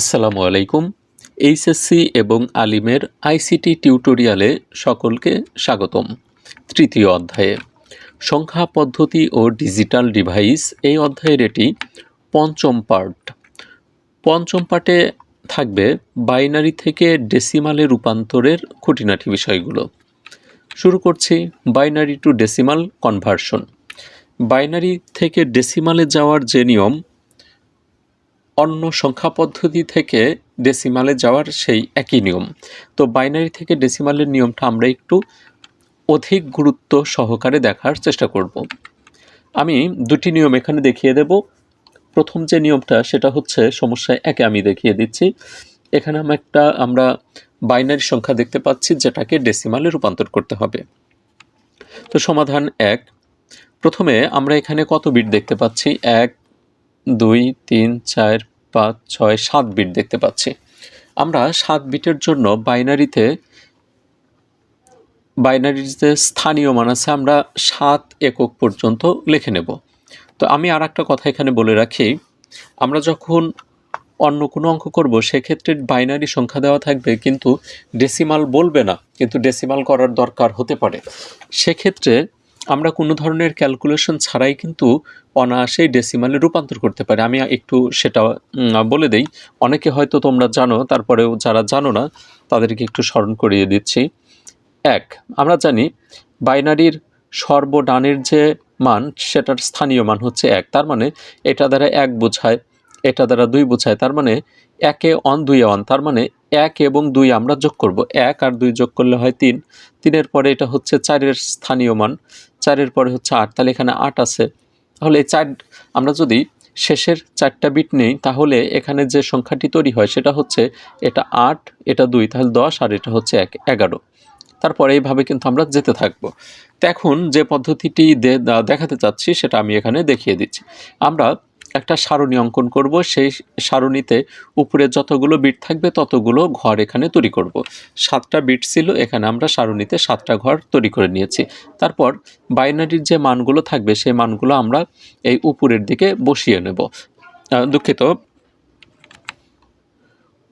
আসসালামু আলাইকুম, এইচএসসি এবং আলিমের আইসিটি টিউটোরিয়ালে সকলকে স্বাগতম। তৃতীয় অধ্যায়ে, সংখ্যা পদ্ধতি ও ডিজিটাল ডিভাইস, এই অধ্যায়ের এটি পঞ্চম পার্ট পঞ্চম পার্টে থাকবে বাইনারি থেকে ডেসিমালে রূপান্তরের খুঁটিনাটি বিষয়গুলো। শুরু করছি binary to decimal conversion. Binary থেকে ডেসিমালে যাওয়ার যে নিয়ম অন্য সংখ্যা পদ্ধতি থেকে ডেসিমালে যাওয়ার সেই একই নিয়ম। তো বাইনারি থেকে ডেসিমালের নিয়মটা আমরা একটু অধিক গুরুত্ব সহকারে দেখার চেষ্টা করব। আমি দুটি নিয়ম এখানে দেখিয়ে দেব। প্রথম যে নিয়মটা, সেটা হচ্ছে সমস্যায় একে আমি দেখিয়ে দিচ্ছি। এখানে আমরা একটা, আমরা বাইনারি সংখ্যা দেখতে পাচ্ছি, যেটাকে ডেসিমালে রূপান্তর করতে হবে। তো সমাধান এক। প্রথমে আমরা এখানে কত বিট দেখতে পাচ্ছি? এক, দুই, তিন, চার পাঁচ ছয় সাত বিট দেখতে পাচ্ছি। আমরা সাত বিটের জন্য বাইনারিতে বাইনারির যে স্থানীয় মান আছে, আমরা সাত একক পর্যন্ত লিখে নেব। তো আমি আর একটা কথা এখানে বলে রাখি, আমরা যখন অন্য কোনো অঙ্ক করব, সেক্ষেত্রে বাইনারি সংখ্যা দেওয়া থাকবে, কিন্তু ডেসিমাল বলবে না, কিন্তু ডেসিমাল করার দরকার হতে পারে। সেক্ষেত্রে আমরা কোনো ধরনের ক্যালকুলেশন ছাড়াই কিন্তু অনায়াসেই ডেসিমালে রূপান্তর করতে পারি। আমি একটু সেটা বলে দেই। অনেকে হয়তো তোমরা জানো, তারপরেও যারা জানো না, তাদেরকে একটু স্মরণ করিয়ে দিচ্ছি। এক, আমরা জানি বাইনারির সর্বডানের যে মান, সেটার স্থানীয় মান হচ্ছে এক। তার মানে এটা দ্বারা এক বোঝায়, এটা দ্বারা দুই বোঝায়। তার মানে একে অন, দুই অন। তার মানে এক এবং দুই আমরা যোগ করব। এক আর দুই যোগ করলে হয় তিন। তিনের পরে এটা হচ্ছে চারের স্থানীয় মান। চারের পরে হচ্ছে আট। তাহলে এখানে আট আছে। তাহলে এই চার আমরা যদি শেষের চারটা বিট নেই, তাহলে এখানে যে সংখ্যাটি তৈরি হয় সেটা হচ্ছে এটা আট, এটা দুই, তাহলে দশ, আর এটা হচ্ছে এক এগারো। তারপরে এইভাবে কিন্তু আমরা যেতে থাকব। তো এখন যে পদ্ধতিটি দেখাতে চাচ্ছি, সেটা আমি এখানে দেখিয়ে দিচ্ছি। আমরা একটা সারণী অঙ্কন করব। সেই সারণীতে উপরে যতগুলো বিট থাকবে ততগুলো ঘর এখানে তৈরি করব। সাতটা বিট ছিল, এখানে আমরা সারণীতে সাতটা ঘর তৈরি করে নিয়েছি। তারপর বাইনারির যে মানগুলো থাকবে, সেই মানগুলো আমরা এই উপরের দিকে বসিয়ে নেব। দুঃখিত।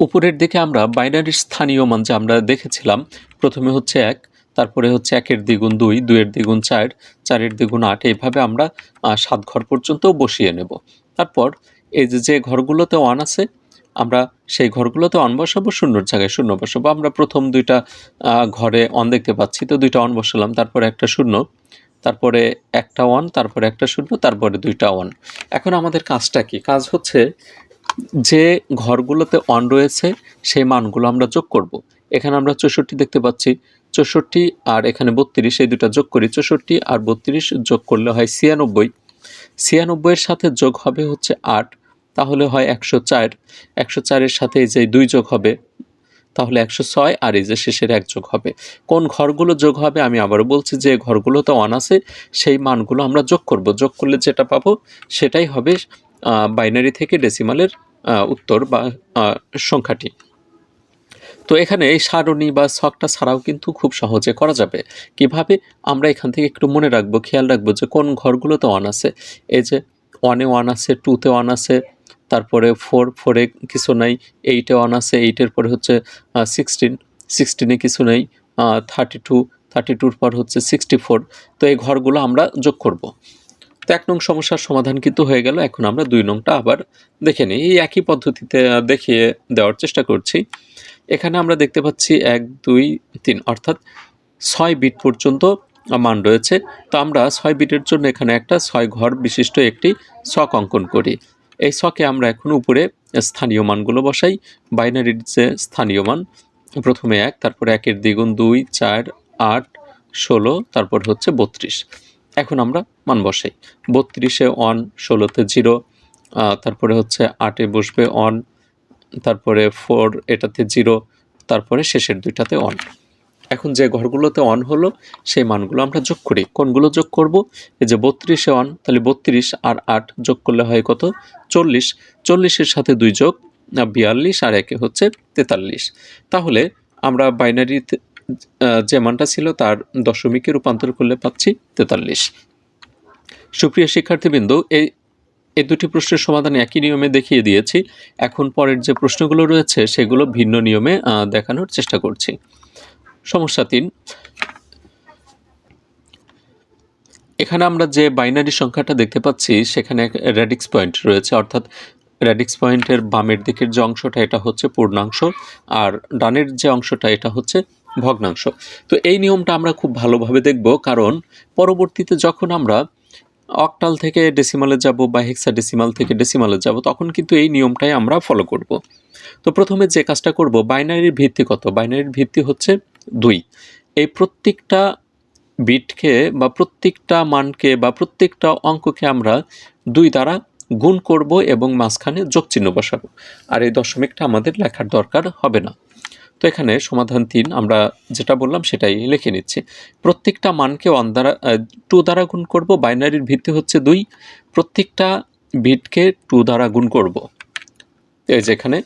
উপরের দিকে আমরা বাইনারির স্থানীয় মান যে আমরা দেখেছিলাম, প্রথমে হচ্ছে এক, তারপরে হচ্ছে একের দ্বিগুণ দুই, দুইয়ের দ্বিগুণ চার, চারের দ্বিগুণ আট, এইভাবে আমরা সাত ঘর পর্যন্ত বসিয়ে নেব। তারপর এই যে যে ঘরগুলোতে ওয়ান আছে, আমরা সেই ঘরগুলোতে অন বসাবো, শূন্যর জায়গায় শূন্য বসাবো। আমরা প্রথম দুইটা ঘরে অন দেখতে পাচ্ছি, তো দুইটা অন বসালাম, তারপরে একটা শূন্য, তারপরে একটা ওয়ান, তারপরে একটা শূন্য, তারপরে দুইটা ওয়ান। এখন আমাদের কাজটা কি? কাজ হচ্ছে যে ঘরগুলোতে অন রয়েছে, সেই মানগুলো আমরা যোগ করব। এখানে আমরা চৌষট্টি দেখতে পাচ্ছি, চৌষট্টি আর এখানে বত্রিশ, এই দুটা যোগ করি, চৌষট্টি আর বত্রিশ যোগ করলে হয় ছিয়ানব্বই। ছিয়ানব্বইয়ের সাথে যোগ হবে হচ্ছে আট, তাহলে হয় একশো চার। একশো চারের সাথে এই যে দুই যোগ হবে, তাহলে একশো ছয় আর এই যে শেষের এক যোগ হবে। কোন ঘরগুলো যোগ হবে আমি আবারও বলছি, যে ঘরগুলোতে অন আছে, সেই মানগুলো আমরা যোগ করব। যোগ করলে যেটা পাবো, সেটাই হবে বাইনারি থেকে ডেসিমালের উত্তর বা সংখ্যাটি। তো এখানে এই সারণী বা ছকটা ছাড়াও কিন্তু খুব সহজে করা যাবে। কীভাবে? আমরা এখান থেকে একটু মনে রাখব, খেয়াল রাখব যে কোন ঘরগুলোতে ওয়ান আছে। এই যে ওয়ানে ওয়ান আছে টুতে ওয়ান আছে, তারপরে ফোর ফোরে কিছু নাই এইটে ওয়ান আছে এইটের পরে হচ্ছে সিক্সটিন সিক্সটিনে কিছু নেই থার্টি টু থার্টি টুর পর হচ্ছে সিক্সটি ফোর তো এই ঘরগুলো আমরা যোগ করব। তো এক নং সমস্যার সমাধান কিন্তু হয়ে গেল। এখন আমরা দুই নংটা আবার দেখে নিই। এই একই পদ্ধতিতে দেখিয়ে দেওয়ার চেষ্টা করছি। এখানে আমরা দেখতে পাচ্ছি এক, দুই, তিন, অর্থাৎ ছয় বিট পর্যন্ত মান রয়েছে। তো আমরা ছয় বিটের জন্য এখানে একটা ছয় ঘর বিশিষ্ট একটি ছক অঙ্কন করি। এই ছকে আমরা এখন উপরে স্থানীয় মানগুলো বসাই। বাইনারির যে স্থানীয় মান, প্রথমে এক, তারপরে একের দ্বিগুণ দুই, চার, আট, ষোলো, তারপর হচ্ছে বত্রিশ। এখন আমরা মান বসাই। বত্রিশে অন ষোলোতে জিরো তারপরে হচ্ছে আটে বসবে অন তারপরে ফোর এটাতে জিরো তারপরে শেষের দুইটাতে অন এখন যে ঘরগুলোতে অন হলো, সেই মানগুলো আমরা যোগ করি। কোনগুলো যোগ করব? এই যে বত্রিশে অন তাহলে বত্রিশ আর আট যোগ করলে হয় কত? চল্লিশ। চল্লিশের সাথে দুই যোগ বিয়াল্লিশ আর একে হচ্ছে তেতাল্লিশ। তাহলে আমরা বাইনারি যে মানটা ছিল তার দশমিকে রূপান্তর করলে পাচ্ছি তেতাল্লিশ। সুপ্রিয় শিক্ষার্থীবৃন্দ, এই এই দুটি প্রশ্নের সমাধান একই নিয়মে দেখিয়ে দিয়েছি। এখন পরের যে প্রশ্নগুলো রয়েছে, সেগুলো ভিন্ন নিয়মে দেখানোর চেষ্টা করছি। সমস্যা তিন। এখানে আমরা যে বাইনারি সংখ্যাটা দেখতে পাচ্ছি, সেখানে র্যাডিক্স পয়েন্ট রয়েছে। অর্থাৎ র্যাডিক্স পয়েন্টের বামের দিকের যে অংশটা, এটা হচ্ছে পূর্ণাংশ, আর ডানের যে অংশটা, এটা হচ্ছে ভগ্নাংশ। তো এই নিয়মটা আমরা খুব ভালোভাবে দেখব, কারণ পরবর্তীতে যখন আমরা অক্টাল থেকে ডেসিমালে যাব বা হেক্সা ডেসিমাল থেকে ডেসিমালে যাব, তখন কিন্তু এই নিয়মটাই আমরা ফলো করব। তো প্রথমে যে কাজটা করব বাইনারির ভিত্তি কত? বাইনারির ভিত্তি হচ্ছে দুই। এই প্রত্যেকটা বিটকে বা প্রত্যেকটা মানকে বা প্রত্যেকটা অঙ্ককে আমরা দুই দ্বারা গুণ করব এবং মাঝখানে যোগ চিহ্ন বসাবো। আর এই দশমিকটা আমাদের লেখার দরকার হবে না। তো এখানে সমাধান তিন, আমরা যেটা বললাম সেটাই লিখে নিচ্ছি। প্রত্যেকটা মানকে ওয়ান দ্বারা টু দ্বারা গুণ করব, বাইনারির ভিত্তি হচ্ছে দুই। প্রত্যেকটা বিটকে টু দ্বারা গুণ করব। এই যেখানে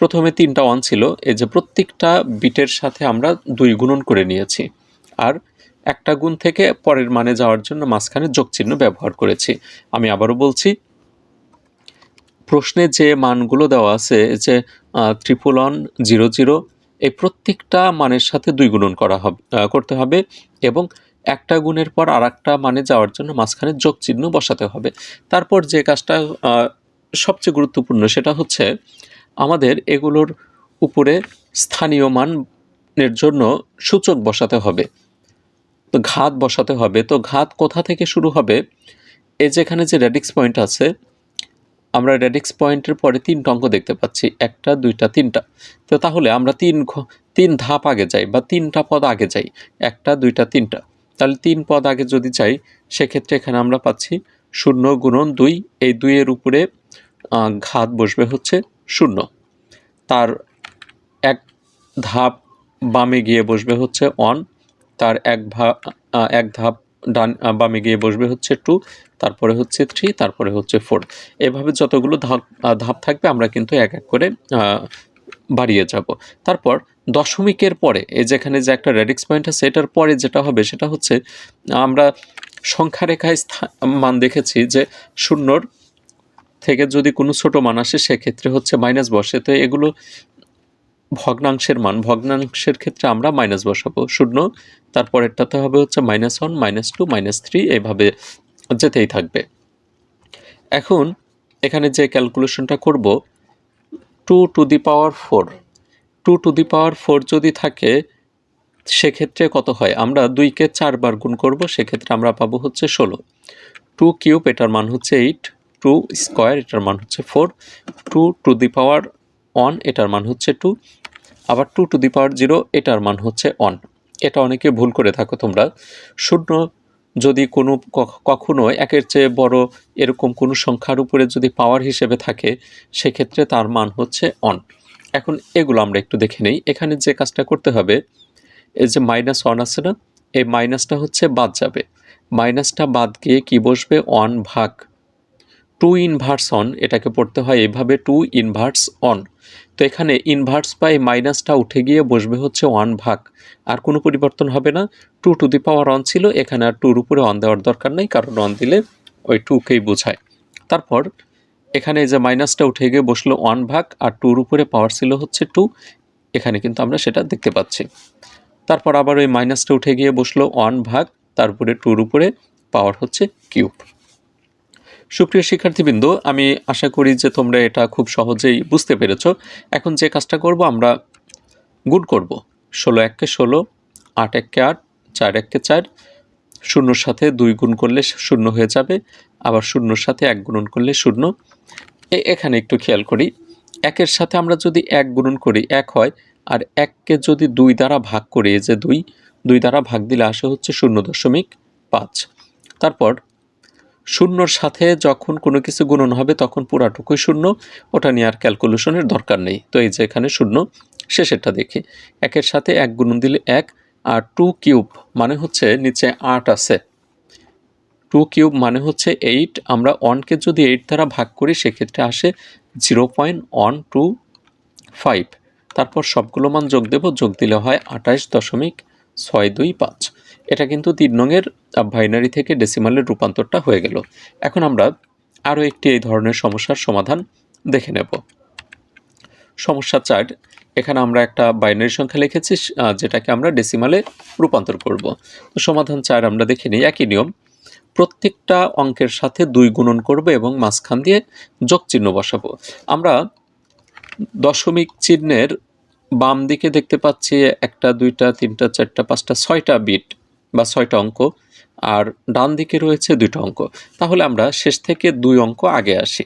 প্রথমে তিনটা ওয়ান ছিল, এই যে প্রত্যেকটা বিটের সাথে আমরা দুই গুণন করে নিয়েছি। আর একটা গুণ থেকে পরের মানে যাওয়ার জন্য মাঝখানে যোগ চিহ্ন ব্যবহার করেছি। আমি আবারও বলছি, প্রশ্নে যে মানগুলো দেওয়া আছে যে ট্রিপল ওয়ান জিরো জিরো এই প্রত্যেকটা মানের সাথে দুই গুণন করা হবে করতে হবে এবং একটা গুণের পর আর একটা মানে যাওয়ার জন্য মাঝখানে যোগ চিহ্ন বসাতে হবে। তারপর যে কাজটা সবচেয়ে গুরুত্বপূর্ণ সেটা হচ্ছে আমাদের এগুলোর উপরে স্থানীয় মানের জন্য সূচক বসাতে হবে। তো ঘাত বসাতে হবে। তো ঘাত কোথা থেকে শুরু হবে? এই যেখানে যে রেডিক্স পয়েন্ট আছে আমরা রেডিক্স পয়েন্টের পরে তিনটা অঙ্ক দেখতে পাচ্ছি। একটা, দুইটা, তিনটা। তো তাহলে আমরা তিন তিন ধাপ আগে যাই বা তিনটা পদ আগে যাই। একটা, দুইটা, তিনটা। তাহলে তিন পদ আগে যদি যাই, সেক্ষেত্রে এখানে আমরা পাচ্ছি শূন্য গুণন দুই। এই দুইয়ের উপরে ঘাত বসবে হচ্ছে শূন্য। তার এক ধাপ বামে গিয়ে বসবে হচ্ছে অন তার এক ভা এক ধাপ ডান বামে গিয়ে বসবে হচ্ছে টু তারপরে হচ্ছে থ্রি তারপরে হচ্ছে ফোর এভাবে যতগুলো ধাপ ধাপ থাকবে আমরা কিন্তু এক এক করে বাড়িয়ে যাব। তারপর দশমিকের পরে, এই যেখানে যে একটা রেডিক্স পয়েন্ট আছে, এটার পরে যেটা হবে সেটা হচ্ছে, আমরা সংখ্যা রেখায় মান দেখেছি যে শূন্যর থেকে যদি কোনো ছোট মান আসে, সেক্ষেত্রে হচ্ছে মাইনাস বসে। তো এগুলো ভগ্নাংশের মান, ভগ্নাংশের ক্ষেত্রে আমরা মাইনাস বসাবো। শূন্য, তারপরেরটাতে হবে হচ্ছে minus one minus two minus three এইভাবে যেতেই থাকবে। এখন এখানে যে ক্যালকুলেশনটা করব, two to the power four. Two to the power four যদি থাকে, সেক্ষেত্রে কত হয়? আমরা দুইকে চারবার গুণ করব, সেক্ষেত্রে আমরা পাবো হচ্ছে ষোলো। টু কিউব এটার মান হচ্ছে এইট, টু স্কোয়ার এটার মান হচ্ছে four, two to the power one এটার মান হচ্ছে টু, আবার two to the power zero এটার মান হচ্ছে ওয়ান। এটা অনেকে ভুল করে থাকো তোমরা। শূন্য যদি কোনো কখনো একের চেয়ে বড় এরকম কোনো সংখ্যার উপরে যদি পাওয়ার হিসেবে থাকে, সেক্ষেত্রে তার মান হচ্ছে অন এখন এগুলো আমরা একটু দেখে নেই। এখানে যে কাজটা করতে হবে, এই যে মাইনাস ওয়ান আছে না, এই মাইনাসটা হচ্ছে বাদ যাবে। মাইনাসটা বাদ গিয়ে কি বসবে? অন ভাগ টু ইনভার্স অন এটাকে পড়তে হয় এভাবে টু ইনভার্স অন তো এখানে ইনভার্স এই মাইনাসটা উঠে গিয়ে বসবে হচ্ছে ওয়ান ভাগ। আর কোনো পরিবর্তন হবে না। Two to the power one ছিল, এখানে আর টুর উপরে অন দেওয়ার দরকার নেই, কারণ অন দিলে ওই টুকেই বোঝায়। তারপর এখানে যে মাইনাসটা উঠে গিয়ে বসল ওয়ান ভাগ, আর টুর উপরে পাওয়ার ছিল হচ্ছে টু এখানে কিন্তু আমরা সেটা দেখতে পাচ্ছি। তারপর আবার ওই মাইনাসটা উঠে গিয়ে বসল ওয়ান ভাগ তারপরে টুর উপরে পাওয়ার হচ্ছে কিউব সুপ্রিয় শিক্ষার্থীবৃন্দ, আমি আশা করি যে তোমরা এটা খুব সহজেই বুঝতে পেরেছ। এখন যে কাজটা করব, আমরা গুণ করব। ষোলো এককে ষোলো, আট এককে আট, চার এককে চার, শূন্যর সাথে দুই গুণ করলে শূন্য হয়ে যাবে, আবার শূন্যর সাথে এক গুণন করলে শূন্য। এখানে একটু খেয়াল করি, একের সাথে আমরা যদি এক গুণন করি, এক হয়, আর এককে যদি দুই দ্বারা ভাগ করি যে দুই দুই দ্বারা ভাগ দিলে আসে হচ্ছে শূন্য দশমিক পাঁচ। তারপর শূন্যর সাথে যখন কোনো কিছু গুণন হবে, তখন পুরাটুকুই শূন্য। ওটা নিয়ে আর ক্যালকুলেশনের দরকার নেই। তো এই যে এখানে শূন্য, শেষেরটা দেখি। একের সাথে এক গুণন দিলে এক, আর টু কিউব মানে হচ্ছে নিচে আট আছে। টু কিউব মানে হচ্ছে এইট আমরা ওয়ানকে যদি এইট দ্বারা ভাগ করি, সেক্ষেত্রে আসে zero point one two five তারপর সবগুলো মান যোগ দেব, যোগ দিলে হয় আঠাশ দশমিক ছয় দুই পাঁচ। এটা কিন্তু তিন নঙের বাইনারি থেকে ডেসিমালের রূপান্তরটা হয়ে গেল। এখন আমরা আরও একটি এই ধরনের সমস্যার সমাধান দেখে নেব। সমস্যা চার, এখানে আমরা একটা বাইনারি সংখ্যা লিখেছি যেটাকে আমরা ডেসিমালে রূপান্তর করব। তো সমাধান চার আমরা দেখে নিই, একই নিয়ম। প্রত্যেকটা অঙ্কের সাথে দুই গুণন করব এবং মাঝখান দিয়ে যোগ চিহ্ন বসাবো। আমরা দশমিক চিহ্নের বাম দিকে দেখতে পাচ্ছি একটা, দুইটা, তিনটা, চারটা, পাঁচটা, ছয়টা বিট। বা ছয়টা অঙ্ক, আর ডান দিকে রয়েছে দুইটা অঙ্ক। তাহলে আমরা শেষ থেকে দুই অঙ্ক আগে আসি।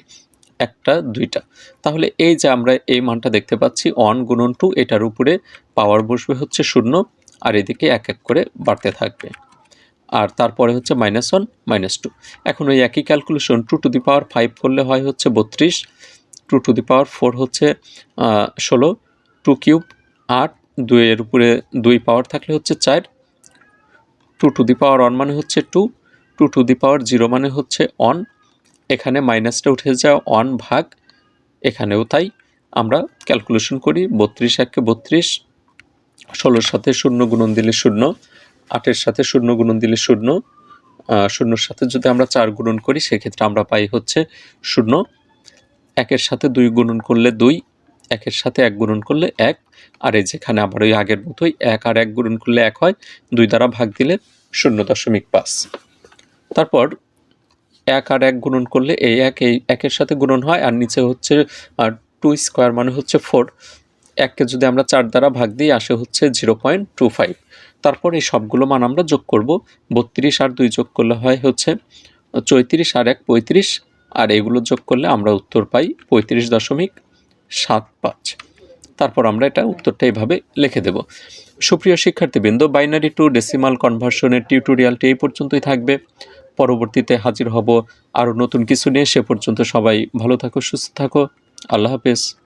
একটা, দুইটা। তাহলে এই যে আমরা এই মানটা দেখতে পাচ্ছি অন গুণন টু, এটার উপরে পাওয়ার বসবে হচ্ছে শূন্য, আর এদিকে এক এক করে বাড়তে থাকবে। আর তারপরে হচ্ছে মাইনাস ওয়ান মাইনাস টু এখন ওই একই calculation two to the power five করলে হয় হচ্ছে বত্রিশ two to the power four হচ্ছে ষোলো টু কিউব আট, দুইয়ের উপরে দুই পাওয়ার থাকলে হচ্ছে চার two to the power one মানে হচ্ছে two two to the power zero মানে হচ্ছে অন এখানে মাইনাসটা উঠে যায় অন ভাগ, এখানেও তাই। আমরা ক্যালকুলেশন করি বত্রিশ একে বত্রিশ, ষোলোর সাথে শূন্য গুণন দিলে শূন্য, আটের সাথে শূন্য গুণন দিলে শূন্য শূন্যর সাথে যদি আমরা চার গুণন করি, সেক্ষেত্রে আমরা পাই হচ্ছে শূন্য। একের সাথে দুই গুণন করলে দুই একের সাথে এক গুণন করলে এক, আর এই যেখানে আবার ওই আগের মতোই এক আর এক গুণন করলে এক হয়, দুই দ্বারা ভাগ দিলে শূন্য দশমিক পাঁচ। তারপর এক আর এক গুণন করলে এই এক, এই একের সাথে গুণন হয়, আর নিচে হচ্ছে, আর টু স্কোয়ার মানে হচ্ছে ফোর এককে যদি আমরা চার দ্বারা ভাগ দিই, আসে হচ্ছে জিরো পয়েন্ট টু ফাইভ তারপর এই সবগুলো মান আমরা যোগ করব, বত্রিশ আর দুই যোগ করলে হয় হচ্ছে চৌত্রিশ আর এক পঁয়ত্রিশ, আর এগুলো যোগ করলে আমরা উত্তর পাই পঁয়ত্রিশ দশমিক সাত পাঁচ। তারপর আমরা এটা উত্তরটা এইভাবে লিখে দেব। সুপ্রিয় শিক্ষার্থীবৃন্দ বাইনারি টু ডেসিমাল কনভার্সনের টিউটোরিয়ালটি এই পর্যন্তই থাকবে। পরবর্তীতে হাজির হব আরও নতুন কিছু নিয়ে। সে পর্যন্ত সবাই ভালো থাকো, সুস্থ থাকো। আল্লাহ হাফেজ।